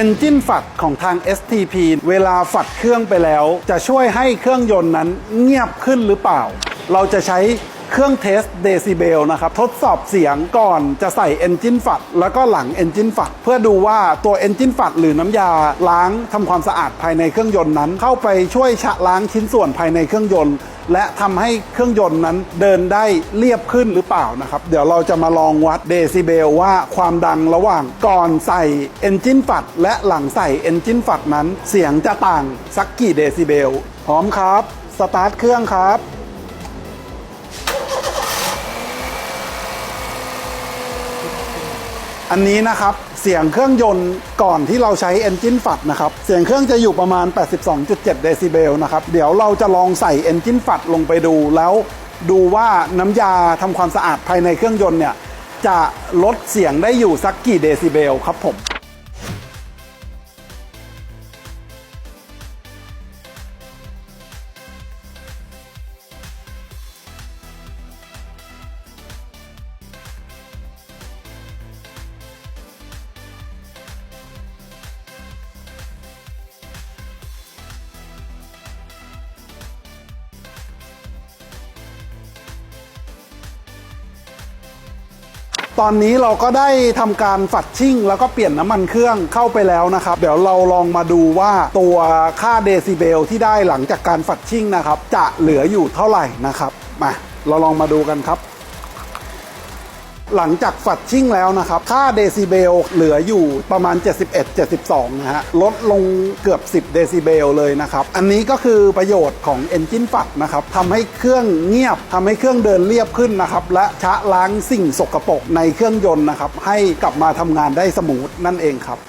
Engine ฝัดของทาง STP เวลาฝัดเครื่องไปแล้ว จะช่วยให้เครื่องยนต์นั้นเงียบขึ้นหรือเปล่า เราจะใช้ เครื่องเทสเดซิเบลนะครับทดสอบเสียงก่อนจะใส่ Engine ฝัดแล้วก็หลัง Engine ฝัดเพื่อดูว่าตัว Engine ฝัดหรือน้ำยาล้างทำความสะอาดภายในเครื่องยนต์นั้น เข้าไปช่วยชะล้างชิ้นส่วนภายในเครื่องยนต์และทำให้เครื่องยนต์นั้นเดินได้เรียบขึ้นหรือเปล่านะครับ เดี๋ยวเราจะมาลองวัดเดซิเบลว่าความดังระหว่างก่อนใส่ Engine ฝัดและหลังใส่ Engine ฝัดนั้น เสียงจะต่างสักกี่เดซิเบล พร้อมครับ สตาร์ทเครื่องครับ อันนี้นะครับเสียงเครื่องยนต์ก่อนที่เราใช้ Engine ฝัดนะครับเสียงเครื่องจะอยู่ประมาณ 82.7 เดซิเบลนะครับเดี๋ยวเราจะลองใส่ Engine ฝัดลงไปดู แล้วดูว่าน้ำยาทำความสะอาดภายในเครื่องยนต์เนี่ยจะลดเสียงได้อยู่สักกี่เดซิเบลครับผม ตอนนี้เราก็ได้ทำการฝัดชิ่ง แล้วก็เปลี่ยนน้ำมันเครื่องเข้าไปแล้วนะครับ เดี๋ยวเราลองมาดูว่าตัวค่าเดซิเบลที่ได้หลังจากการฝัดชิ่งนะครับ จะเหลืออยู่เท่าไหร่นะครับ มา เราลองมาดูกันครับ หลังจากฝัดชิ่งแล้วนะครับ ค่าเดซิเบลเหลืออยู่ประมาณ 71 72 นะฮะ ลดลงเกือบ 10 เดซิเบลเลยนะครับ อันนี้ก็คือประโยชน์ของ Engine ฝัดนะครับทำให้เครื่องเงียบทำให้เครื่องเดินเรียบขึ้นนะครับ และชะล้างสิ่งสกปรกในเครื่องยนต์นะครับ ให้กลับมาทำงานได้สมูทนั่นเองครับ